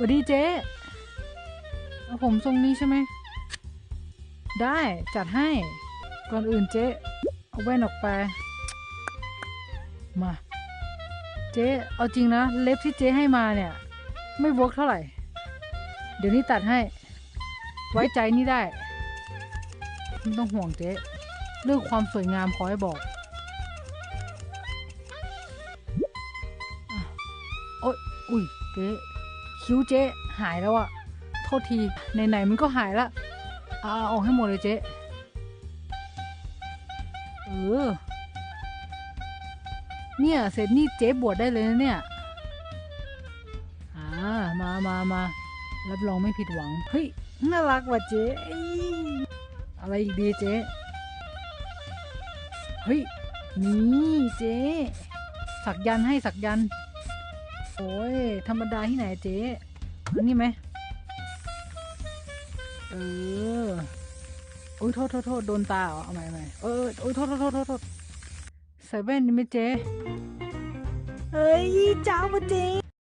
สวัสดีเจ๊เอาผมทรงนี้ใช่ไหม ได้จัดให้ ก่อนอื่นเจ๊เอาแว่นออกไป มา เจ๊เอาจริงนะ เล็บที่เจ๊ให้มาเนี่ย ไม่เวิร์กเท่าไหร่ เดี๋ยวนี้ตัดให้ ไว้ใจนี่ได้ไม่ต้องห่วงเจ๊ เรื่องความสวยงามขอให้บอกโอ๊ยอุ้ยเจ๊ คิ้วเจ๊หายแล้วอะโทษทีไหนๆมันก็หายละเอาอาออกให้หมดเลยเจ๊เออ เนี่ยเสร็จนี่เจ๊บวชได้เลยนะเนี่ยอ่ามามามารับรองไม่ผิดหวัง เฮ้ย น่ารักว่ะเจ๊อะไรอีกดีเจ๊เฮ้ย นี่เจ๊สักยันให้สักยันต โอ้ย ธรรมดาที่ไหนเจ๊อันนี้ไหม เออ อุ้ยโทษโทษโทษโดนตาเหรอเอาใหม่ใหม่เอออุ้ยโทษโทษโทษโทษใส่แว่นนี่ไหมเจ๊ เฮ้ยเจ้าปะเจ๊